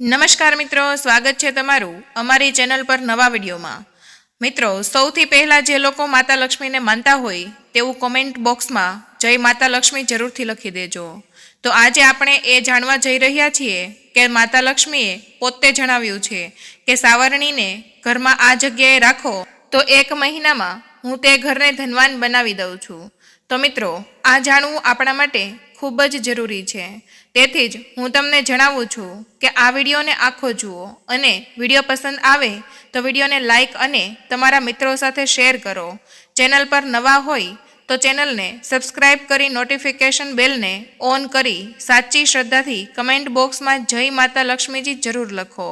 નમસ્કાર મિત્રો, સ્વાગત છે તમારું અમારી ચેનલ પર નવા વિડીયોમાં. મિત્રો, સૌથી પહેલાં જે લોકો માતા લક્ષ્મીને માનતા હોય તેવું કોમેન્ટ બોક્સમાં જય માતા લક્ષ્મી જરૂરથી લખી દેજો. તો આજે આપણે એ જાણવા જઈ રહ્યા છીએ કે માતા લક્ષ્મીએ પોતે જણાવ્યું છે કે સાવરણીને ઘરમાં આ જગ્યાએ રાખો તો એક મહિનામાં હું તે ઘરને ધનવાન બનાવી દઉં છું. તો મિત્રો, આ જાણવું આપણા માટે ખૂબ જ જરૂરી છે. તેથી જ હું તમને જણાવું છું કે આ વિડીયોને આખો જુઓ અને વીડિયો પસંદ આવે તો વિડીયોને લાઇક અને તમારા મિત્રો સાથે શેર કરો. ચેનલ પર નવા હોય તો ચેનલને સબસ્ક્રાઇબ કરી નોટિફિકેશન બેલને ઓન કરી સાચી શ્રદ્ધાથી કમેન્ટ બોક્સમાં જય માતા લક્ષ્મીજી જરૂર લખો.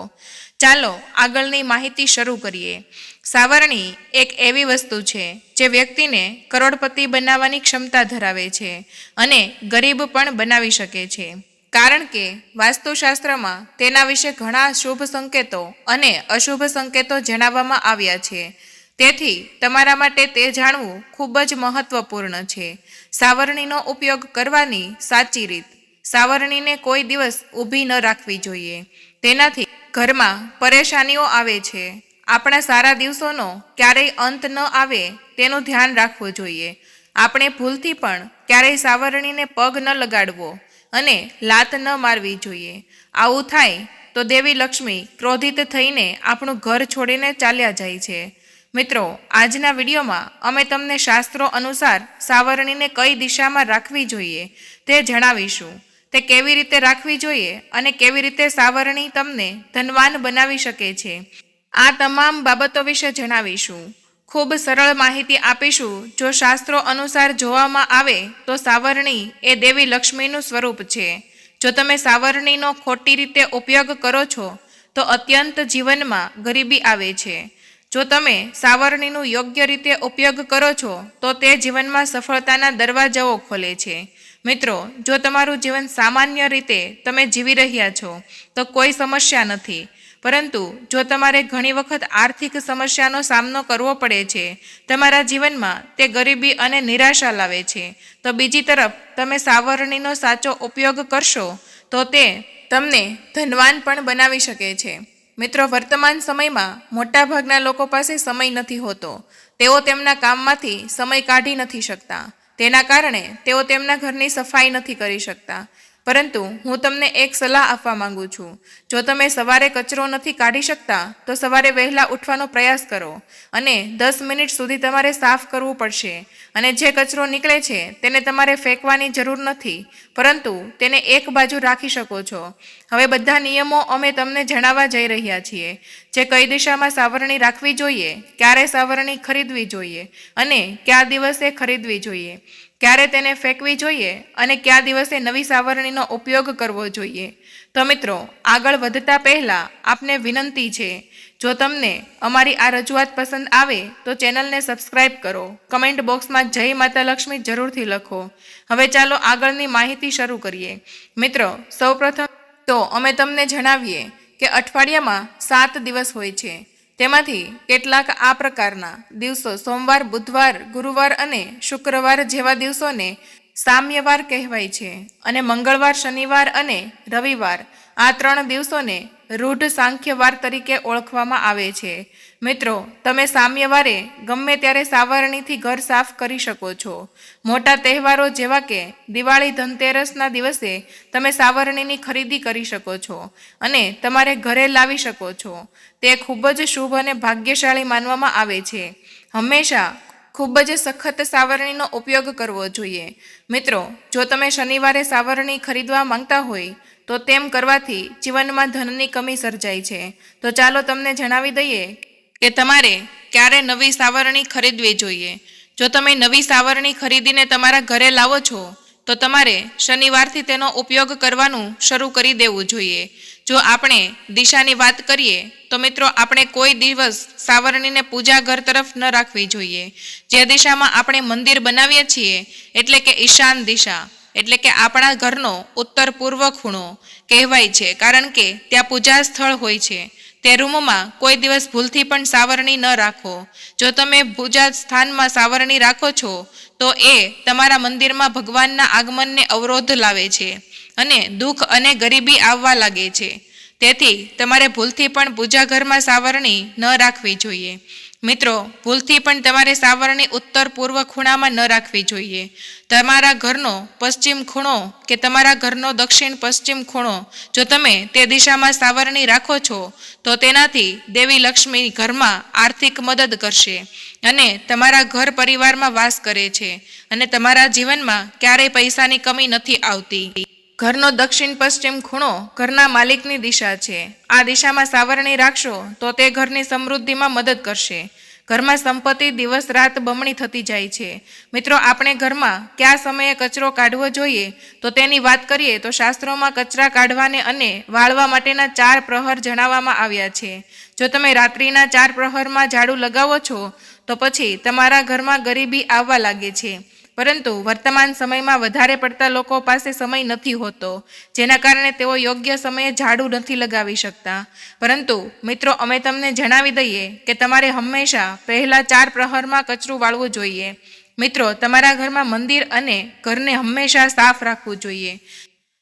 ચાલો આગળની માહિતી શરૂ કરીએ. સાવરણી એક એવી વસ્તુ છે જે વ્યક્તિને કરોડપતિ બનાવવાની ક્ષમતા ધરાવે છે અને ગરીબ પણ બનાવી શકે છે. કારણ કે વાસ્તુશાસ્ત્રમાં તેના વિશે ઘણા શુભ સંકેતો અને અશુભ સંકેતો જણાવવામાં આવ્યા છે. તેથી તમારા માટે તે જાણવું ખૂબ જ મહત્વપૂર્ણ છે. સાવરણીનો ઉપયોગ કરવાની સાચી રીત. સાવરણીને કોઈ દિવસ ઊભી ન રાખવી જોઈએ. તેનાથી ઘરમાં પરેશાનીઓ આવે છે. આપણા સારા દિવસોનો ક્યારેય અંત ન આવે તેનું ધ્યાન રાખવું જોઈએ. આપણે ભૂલથી પણ ક્યારેય સાવરણીને પગ ન લગાડવો અને લાત ન મારવી જોઈએ. આવું થાય તો દેવી લક્ષ્મી ક્રોધિત થઈને આપણું ઘર છોડીને ચાલ્યા જાય છે. મિત્રો, આજના વિડીયોમાં અમે તમને શાસ્ત્રો અનુસાર સાવરણીને કઈ દિશામાં રાખવી જોઈએ તે જણાવીશું. તે કેવી રીતે રાખવી જોઈએ અને કેવી રીતે સાવરણી તમને ધનવાન બનાવી શકે છે? આ તમામ બાબતો વિશે જણાવીશું. ખૂબ સરળ માહિતી આપીશું. જો શાસ્ત્રો અનુસાર જોવામાં આવે તો સાવરણી એ દેવી લક્ષ્મીનું સ્વરૂપ છે. જો તમે સાવરણીનો ખોટી રીતે ઉપયોગ કરો છો, તો અત્યંત જીવનમાં ગરીબી આવે છે. જો તમે સાવરણીનું યોગ્ય રીતે ઉપયોગ કરો છો, તો તે જીવનમાં સફળતાના દરવાજાઓ ખોલે છે. મિત્રો, જો તમારું જીવન સામાન્ય રીતે તમે જીવી રહ્યા છો, તો કોઈ સમસ્યા નથી. પરંતુ જો તમારે ઘણી વખત આર્થિક સમસ્યાનો સામનો કરવો પડે છે, તમારા જીવનમાં તે ગરીબી અને નિરાશા લાવે છે, તો બીજી તરફ તમે સાવરણીનો સાચો ઉપયોગ કરશો, તો તે તમને ધનવાન પણ બનાવી શકે છે. મિત્રો, વર્તમાન સમયમાં મોટાભાગના લોકો પાસે સમય નથી હોતો. તેઓ તેમના કામમાંથી સમય કાઢી નથી શકતા. તેના કારણે તેઓ તેમના ઘરની સફાઈ નથી કરી શકતા. પરંતુ હું તમને એક સલાહ આપવા માંગુ છું. જો તમે સવારે કચરો નથી કાઢી શકતા, તો સવારે વહેલા ઉઠવાનો પ્રયાસ કરો અને દસ મિનિટ સુધી તમારે સાફ કરવું પડશે અને જે કચરો નીકળે છે, તેને તમારે ફેંકવાની જરૂર નથી, પરંતુ તેને એક બાજુ રાખી શકો છો. હવે બધા નિયમો અમે તમને જણાવવા જઈ રહ્યા છીએ. જે કઈ દિશામાં સાવરણી રાખવી જોઈએ, ક્યારે સાવરણી ખરીદવી જોઈએ અને કયા દિવસે ખરીદવી જોઈએ. ક્યારે તેને ફેંકવી જોઈએ અને કયા દિવસે નવી સાવરણીનો ઉપયોગ કરવો જોઈએ? તો મિત્રો, આગળ વધતા પહેલાં આપને વિનંતી છે, જો તમને અમારી આ રજૂઆત પસંદ આવે, તો ચેનલને સબસ્ક્રાઇબ કરો. કમેન્ટ બોક્સમાં જય માતા લક્ષ્મી જરૂરથી લખો. હવે ચાલો આગળની માહિતી શરૂ કરીએ. મિત્રો, સૌપ્રથમ તો અમે તમને જણાવીએ કે અઠવાડિયામાં સાત દિવસ હોય છે. તેમાંથી કેટલાક આ પ્રકારના દિવસો સોમવાર, બુધવાર, ગુરુવાર અને શુક્રવાર જેવા દિવસોને સામ્યવાર કહેવાય છે અને મંગળવાર, શનિવાર અને રવિવાર આ ત્રણ દિવસોને રૂઢ સાંખ્યવાર તરીકે ઓળખવામાં આવે છે. મિત્રો, તમે સામ્યવારે ગમે ત્યારે સાવરણીથી ઘર સાફ કરી શકો છો. મોટા તહેવારો જેવા કે દિવાળી, ધનતેરસના દિવસે તમે સાવરણીની ખરીદી કરી શકો છો અને તમારે ઘરે લાવી શકો છો. તે ખૂબ જ શુભ અને ભાગ્યશાળી માનવામાં આવે છે. હંમેશા ખૂબ જ સખત સાવરણીનો ઉપયોગ કરવો જોઈએ. મિત્રો, જો તમે શનિવારે સાવરણી ખરીદવા માંગતા હોય, તો તેમ કરવાથી જીવનમાં ધનની કમી સર્જાય છે. તો ચાલો તમને જણાવી દઈએ કે તમારે ક્યારે નવી સાવરણી ખરીદવી જોઈએ? જો તમે નવી સાવરણી ખરીદીને તમારા ઘરે લાવો છો, તો તમારે શનિવારથી તેનો ઉપયોગ કરવાનું શરૂ કરી દેવું જોઈએ. જો આપણે દિશાની વાત કરીએ, તો મિત્રો આપણે કોઈ દિવસ સાવરણીને પૂજા ઘર તરફ ન રાખવી જોઈએ. જે દિશામાં આપણે મંદિર બનાવીએ છીએ, એટલે કે ઈશાન દિશા, એટલે કે આપણા ઘરનો ઉત્તર પૂર્વ ખૂણો કહેવાય છે, કારણ કે ત્યાં પૂજા સ્થળ હોય છે. તે રૂમમાં કોઈ દિવસ ભૂલથી પણ સાવરણી ન રાખો. જો તમે પૂજા સ્થાનમાં સાવરણી રાખો છો, તો એ તમારા મંદિરમાં ભગવાનના આગમનને અવરોધ લાવે છે અને દુઃખ અને ગરીબી આવવા લાગે છે. તેથી તમારે ભૂલથી પણ પૂજા ઘરમાં સાવરણી ન રાખવી જોઈએ. મિત્રો, ભૂલથી પણ તમારે સાવરણી ઉત્તર પૂર્વ ખૂણામાં ન રાખવી જોઈએ. તમારા ઘરનો પશ્ચિમ ખૂણો કે તમારા ઘરનો દક્ષિણ પશ્ચિમ ખૂણો, જો તમે તે દિશામાં સાવરણી રાખો છો, તો તેનાથી દેવી લક્ષ્મી ઘરમાં આર્થિક મદદ કરશે અને તમારા ઘર પરિવારમાં વાસ કરે છે અને તમારા જીવનમાં ક્યારેય પૈસાની કમી નથી આવતી. ઘરનો દક્ષિણ પશ્ચિમ ખૂણો ઘરના માલિકની દિશા છે. આ દિશામાં સાવરણી રાખશો તો તે ઘરની સમૃદ્ધિમાં મદદ કરશે. ઘરમાં સંપત્તિ દિવસ રાત બમણી થતી જાય છે. મિત્રો, આપણે ઘરમાં કયા સમયે કચરો કાઢવો જોઈએ? તો તેની વાત કરીએ તો શાસ્ત્રોમાં કચરા કાઢવાને અને વાળવા માટેના ચાર પ્રહર જણાવવામાં આવ્યા છે. જો તમે રાત્રિના ચાર પ્રહરમાં ઝાડુ લગાવો છો, તો પછી તમારા ઘરમાં ગરીબી આવવા લાગે છે. પરંતુ વર્તમાન સમયમાં વધારે પડતા લોકો પાસે સમય નથી હોતો, જેના કારણે તેઓ યોગ્ય સમયે ઝાડુ નથી લગાવી શકતા. પરંતુ, મિત્રો, અમે તમને જણાવી દઈએ કે તમારે હંમેશા પહેલા ચાર પ્રહરમાં કચરું વાળવું જોઈએ. મિત્રો, તમારા ઘરમાં મંદિર અને ઘરને હંમેશા સાફ રાખવું જોઈએ.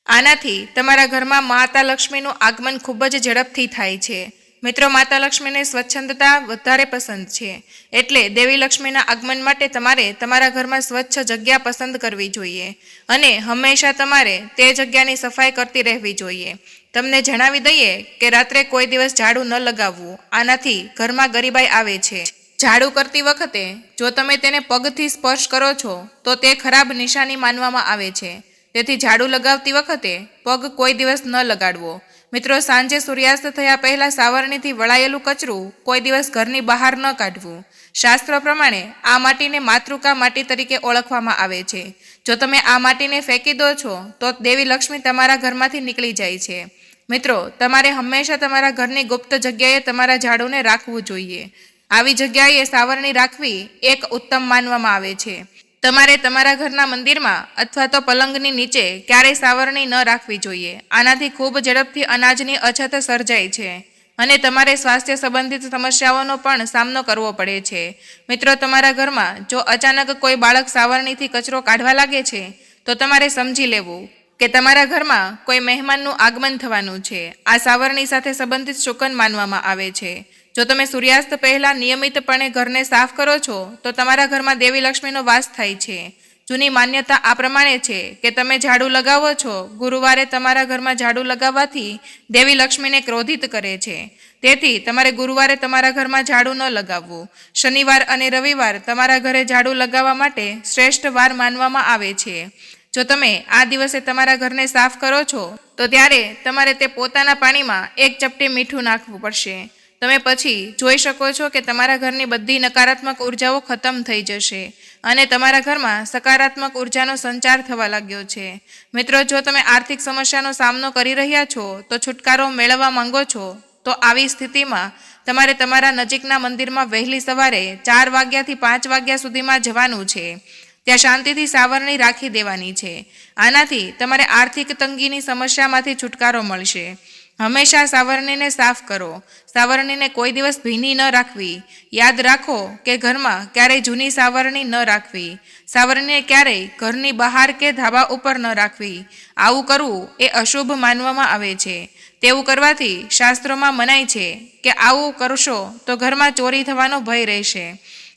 આનાથી તમારા ઘરમાં માતા લક્ષ્મીનું આગમન ખૂબ જ ઝડપથી થાય છે. મિત્રો, માતા લક્ષ્મીને સ્વચ્છંદતા વધારે પસંદ છે. એટલે દેવી લક્ષ્મીના આગમન માટે તમારે તમારા ઘરમાં સ્વચ્છ જગ્યા પસંદ કરવી જોઈએ અને હંમેશા તમારે તે જગ્યાની સફાઈ કરતી રહેવી જોઈએ. તમને જણાવી દઈએ કે રાત્રે કોઈ દિવસ ઝાડુ ન લગાવવું, આનાથી ઘરમાં ગરીબાઈ આવે છે. ઝાડુ કરતી વખતે જો તમે તેને પગથી સ્પર્શ કરો છો, તો તે ખરાબ નિશાની માનવામાં આવે છે. તેથી ઝાડુ લગાવતી વખતે પગ કોઈ દિવસ ન લગાડવો. મિત્રો, સાંજે સૂર્યાસ્ત થયા પહેલાં સાવરણીથી વળાયેલું કચરું કોઈ દિવસ ઘરની બહાર ન કાઢવું. શાસ્ત્ર પ્રમાણે આ માટીને માતૃકા માટી તરીકે ઓળખવામાં આવે છે. જો તમે આ માટીને ફેંકી દો છો, તો દેવી લક્ષ્મી તમારા ઘરમાંથી નીકળી જાય છે. મિત્રો, તમારે હંમેશા તમારા ઘરની ગુપ્ત જગ્યાએ તમારા ઝાડુને રાખવું જોઈએ. આવી જગ્યાએ સાવરણી રાખવી એક ઉત્તમ માનવામાં આવે છે. તમારે તમારા ઘરના મંદિરમાં અથવા તો પલંગની નીચે ક્યારેય સાવરણી ન રાખવી જોઈએ. આનાથી ખૂબ ઝડપથી અનાજની અછત સર્જાય છે અને તમારે સ્વાસ્થ્ય સંબંધિત સમસ્યાઓનો પણ સામનો કરવો પડે છે. મિત્રો, તમારા ઘરમાં જો અચાનક કોઈ બાળક સાવરણીથી કચરો કાઢવા લાગે છે, તો તમારે સમજી લેવું કે તમારા ઘરમાં કોઈ મહેમાનનું આગમન થવાનું છે. આ સાવરણી સાથે સંબંધિત શુકન માનવામાં આવે છે. જો તમે સૂર્યાસ્ત પહેલાં નિયમિતપણે ઘરને સાફ કરો છો, તો તમારા ઘરમાં દેવી લક્ષ્મીનો વાસ થાય છે. જૂની માન્યતા આ પ્રમાણે છે કે તમે ઝાડુ લગાવો છો, ગુરુવારે તમારા ઘરમાં ઝાડુ લગાવવાથી દેવી લક્ષ્મીને ક્રોધિત કરે છે. તેથી તમારે ગુરુવારે તમારા ઘરમાં ઝાડુ ન લગાવવું. શનિવાર અને રવિવાર તમારા ઘરે ઝાડુ લગાવવા માટે શ્રેષ્ઠ વાર માનવામાં આવે છે. જો તમે આ દિવસે તમારા ઘરને સાફ કરો છો, તો ત્યારે તમારે તે પોતાના પાણીમાં એક ચપટી મીઠું નાખવું પડશે. તમે પછી જોઈ શકો છો કે તમારા ઘરની બધી નકારાત્મક ઉર્જાઓ ખતમ થઈ જશે અને તમારા ઘરમાં સકારાત્મક ઉર્જાનો સંચાર થવા લાગ્યો છે. મિત્રો, જો તમે આર્થિક સમસ્યાનો સામનો કરી રહ્યા છો, તો છુટકારો મેળવવા માંગો છો, તો આવી સ્થિતિમાં તમારે તમારા નજીકના મંદિરમાં વહેલી સવારે ચાર વાગ્યાથી પાંચ વાગ્યા સુધીમાં જવાનું છે. ત્યાં શાંતિથી સાવરણી રાખી દેવાની છે. આનાથી તમારે આર્થિક તંગીની સમસ્યામાંથી છુટકારો મળશે. હંમેશા સાવરણીને સાફ કરો. સાવરણીને કોઈ દિવસ ભીની ન રાખવી. યાદ રાખો કે ઘરમાં ક્યારેય જૂની સાવરણી ન રાખવી. સાવરણીને ક્યારેય ઘરની બહાર કે ધાબા ઉપર ન રાખવી. આવું કરવું એ અશુભ માનવામાં આવે છે. તેવું કરવાથી શાસ્ત્રોમાં મનાય છે કે આવું કરશો તો ઘરમાં ચોરી થવાનો ભય રહેશે.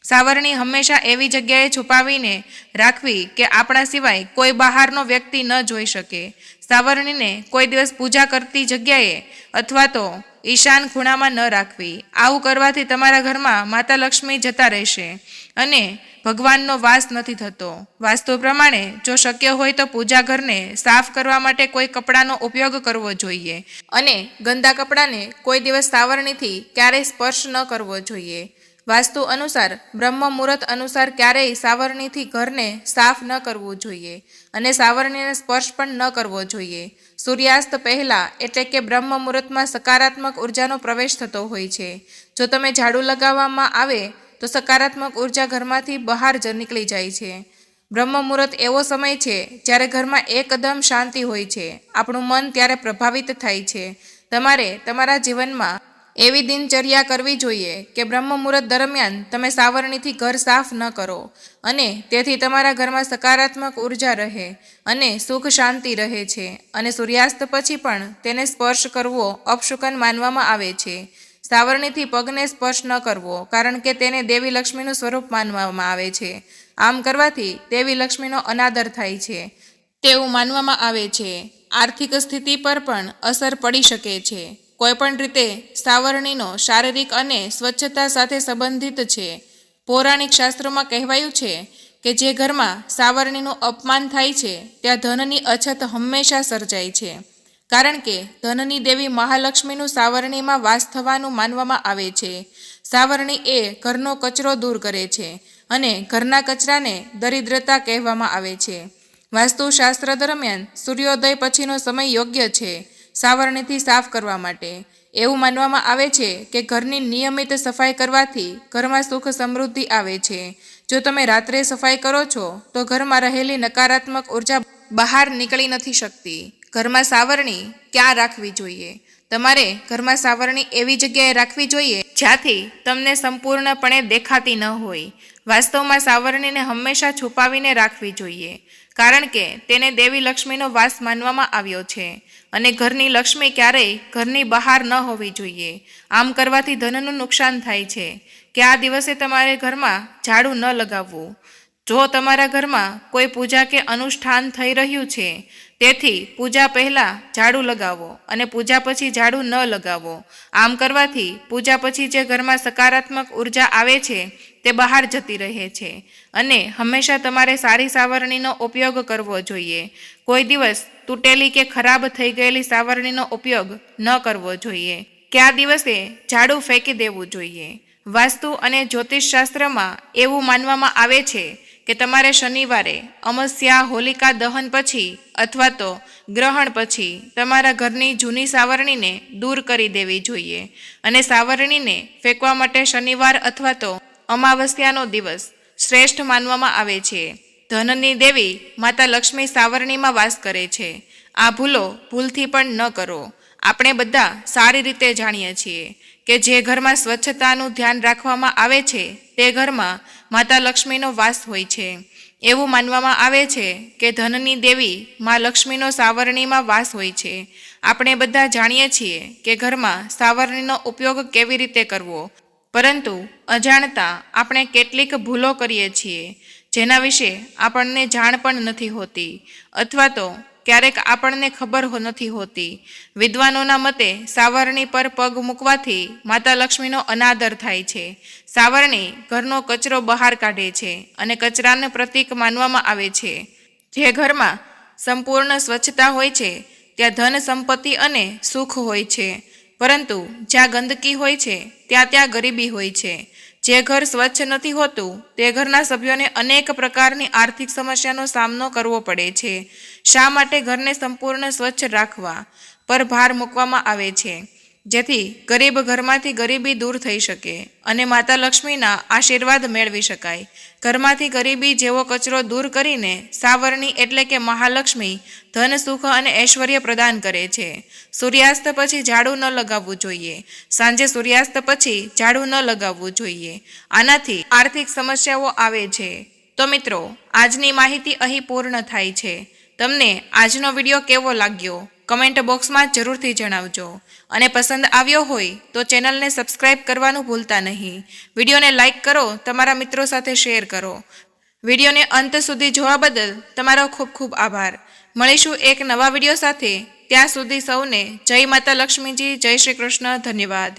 સાવરણી હંમેશા એવી જગ્યાએ છુપાવીને રાખવી કે આપણા સિવાય કોઈ બહારનો વ્યક્તિ ન જોઈ શકે. સાવરણીને કોઈ દિવસ પૂજા કરતી જગ્યાએ અથવા તો ઈશાન ખૂણામાં ન રાખવી. આવું કરવાથી તમારા ઘરમાં માતા લક્ષ્મી જતા રહેશે અને ભગવાનનો વાસ નથી થતો. વાસ્તુ પ્રમાણે જો શક્ય હોય તો પૂજા ઘરને સાફ કરવા માટે કોઈ કપડાનો ઉપયોગ કરવો જોઈએ અને ગંદા કપડાને કોઈ દિવસ સાવરણીથી ક્યારેય સ્પર્શ ન કરવો જોઈએ. વાસ્તુ અનુસાર બ્રહ્મ મુહૂર્ત અનુસાર ક્યારેય સાવરણીથી ઘરને સાફ ન કરવું જોઈએ અને સાવરણીને સ્પર્શ પણ ન કરવો જોઈએ. સૂર્યાસ્ત પહેલાં એટલે કે બ્રહ્મ મુહૂર્તમાં સકારાત્મક ઉર્જાનો પ્રવેશ થતો હોય છે. જો તમે ઝાડુ લગાવવામાં આવે, તો સકારાત્મક ઊર્જા ઘરમાંથી બહાર જ નીકળી જાય છે. બ્રહ્મ મુહૂર્ત એવો સમય છે જ્યારે ઘરમાં એકદમ શાંતિ હોય છે. આપણું મન ત્યારે પ્રભાવિત થાય છે. તમારે તમારા જીવનમાં એવી દિનચર્યા કરવી જોઈએ કે બ્રહ્મ મુહૂર્ત દરમિયાન તમે સાવરણીથી ઘર સાફ ન કરો અને તેથી તમારા ઘરમાં સકારાત્મક ઊર્જા રહે અને સુખ શાંતિ રહે છે અને સૂર્યાસ્ત પછી પણ તેને સ્પર્શ કરવો અપશુકન માનવામાં આવે છે. સાવરણીથી પગને સ્પર્શ ન કરવો કારણ કે તેને દેવી લક્ષ્મીનું સ્વરૂપ માનવામાં આવે છે. આમ કરવાથી દેવી લક્ષ્મીનો અનાદર થાય છે. તેવું માનવામાં આવે છે. આર્થિક સ્થિતિ પર પણ અસર પડી શકે છે. કોઈપણ રીતે સાવરણીનો શારીરિક અને સ્વચ્છતા સાથે સંબંધિત છે. પૌરાણિક શાસ્ત્રોમાં કહેવાયું છે કે જે ઘરમાં સાવરણીનું અપમાન થાય છે, ત્યાં ધનની અછત હંમેશા સર્જાય છે. કારણ કે ધનની દેવી મહાલક્ષ્મીનું સાવરણીમાં વાસ થવાનું માનવામાં આવે છે. સાવરણી એ ઘરનો કચરો દૂર કરે છે અને ઘરના કચરાને દરિદ્રતા કહેવામાં આવે છે. વાસ્તુશાસ્ત્ર દરમિયાન સૂર્યોદય પછીનો સમય યોગ્ય છે. સાવરણીથી સાફ કરવા માટે. એવું માનવામાં આવે છે કે ઘરની નિયમિત સફાઈ કરવાથી ઘરમાં સુખ સમૃદ્ધિ આવે છે. જો તમે રાત્રે સફાઈ કરો છો, તો ઘરમાં રહેલી નકારાત્મક ઊર્જા બહાર નીકળી નથી શકતી. ઘરમાં સાવરણી ક્યાં રાખવી જોઈએ? તમારે ઘરમાં સાવરણી એવી જગ્યાએ રાખવી જોઈએ જ્યાંથી તમને સંપૂર્ણપણે દેખાતી ન હોય. વાસ્તવમાં સાવરણીને હંમેશા છુપાવીને રાખવી જોઈએ. કારણ કે તેને દેવી લક્ષ્મીનો વાસ માનવામાં આવ્યો છે અને ઘરની લક્ષ્મી ક્યારેય ઘરની બહાર ન હોવી જોઈએ. આમ કરવાથી ધનનું નુકસાન થાય છે કે આ દિવસે તમારે ઘરમાં ઝાડુ ન લગાવવું. જો તમારા ઘરમાં કોઈ પૂજા કે અનુષ્ઠાન થઈ રહ્યું છે, તેથી પૂજા પહેલાં ઝાડુ લગાવો અને પૂજા પછી ઝાડુ ન લગાવો. આમ કરવાથી પૂજા પછી જે ઘરમાં સકારાત્મક ઊર્જા આવે છે તે બહાર જતી રહે છે અને હંમેશા તમારે સારી સાવરણીનો ઉપયોગ કરવો જોઈએ. કોઈ દિવસ તૂટેલી કે ખરાબ થઈ ગયેલી સાવરણીનો ઉપયોગ ન કરવો જોઈએ. કે આ દિવસે ઝાડુ ફેંકી દેવું જોઈએ? વાસ્તુ અને જ્યોતિષશાસ્ત્રમાં એવું માનવામાં આવે છે કે તમારે શનિવારે અમસ્યા, હોલિકા દહન પછી અથવા તો ગ્રહણ પછી તમારા ઘરની જૂની સાવરણીને દૂર કરી દેવી જોઈએ અને સાવરણીને ફેંકવા માટે શનિવાર અથવા તો અમાવસ્યાનો દિવસ શ્રેષ્ઠ માનવામાં આવે છે. ધનની દેવી માતા લક્ષ્મી સાવરણીમાં વાસ કરે છે. આ ભૂલો ભૂલથી પણ ન કરો. આપણે બધા સારી રીતે જાણીએ છીએ કે જે ઘરમાં સ્વચ્છતાનું ધ્યાન રાખવામાં આવે છે, તે ઘરમાં માતા લક્ષ્મીનો વાસ હોય છે. એવું માનવામાં આવે છે કે ધનની દેવી મા લક્ષ્મીનો સાવરણીમાં વાસ હોય છે. આપણે બધા જાણીએ છીએ કે ઘરમાં સાવરણીનો ઉપયોગ કેવી રીતે કરવો પરંતુ અજાણતા આપણે કેટલીક ભૂલો કરીએ છીએ, જેના વિશે આપણને જાણ પણ નથી હોતી, અથવા તો ક્યારેક આપણને ખબર નથી હોતી. વિદ્વાનોના મતે, સાવરણી પર પગ મૂકવાથી માતા લક્ષ્મીનો અનાદર થાય છે. સાવરણી ઘરનો કચરો બહાર કાઢે છે અને કચરાને પ્રતીક માનવામાં આવે છે. જે ઘરમાં સંપૂર્ણ સ્વચ્છતા હોય છે, ત્યાં ધન સંપત્તિ અને સુખ હોય છે. પરંતુ જ્યાં ગંદકી હોય છે, ત્યાં ત્યાં ગરીબી હોય છે. જે ઘર સ્વચ્છ નથી હોતું, તે ઘરના સભ્યોને અનેક પ્રકારની આર્થિક સમસ્યાનો સામનો કરવો પડે છે. શા માટે ઘરને સંપૂર્ણ સ્વચ્છ રાખવા પર ભાર મૂકવામાં આવે છે? જેથી ગરીબ ઘરમાંથી ગરીબી દૂર થઈ શકે અને માતા લક્ષ્મીના આશીર્વાદ મેળવી શકાય. ઘરમાંથી ગરીબી જેવો કચરો દૂર કરીને સાવરણી એટલે કે મહાલક્ષ્મી ધન, સુખ અને ઐશ્વર્ય પ્રદાન કરે છે. સૂર્યાસ્ત પછી ઝાડુ ન લગાવવું જોઈએ. સાંજે સૂર્યાસ્ત પછી ઝાડુ ન લગાવવું જોઈએ. આનાથી આર્થિક સમસ્યાઓ આવે છે. તો મિત્રો, આજની માહિતી અહીં પૂર્ણ થાય છે. તમને આજનો વીડિયો કેવો લાગ્યો? કમેન્ટ બોક્સમાં જરૂરથી જણાવજો. અને પસંદ આવ્યો હોય તો ચેનલને સબસ્ક્રાઇબ કરવાનું ભૂલતા નહીં. વિડીયોને લાઇક કરો, તમારા મિત્રો સાથે શેર કરો. વિડીયોને અંત સુધી જોવા બદલ તમારો ખૂબ ખૂબ આભાર. મળીશું એક નવા વીડિયો સાથે. ત્યાં સુધી સૌને જય માતા લક્ષ્મીજી, જય શ્રી કૃષ્ણ, ધન્યવાદ.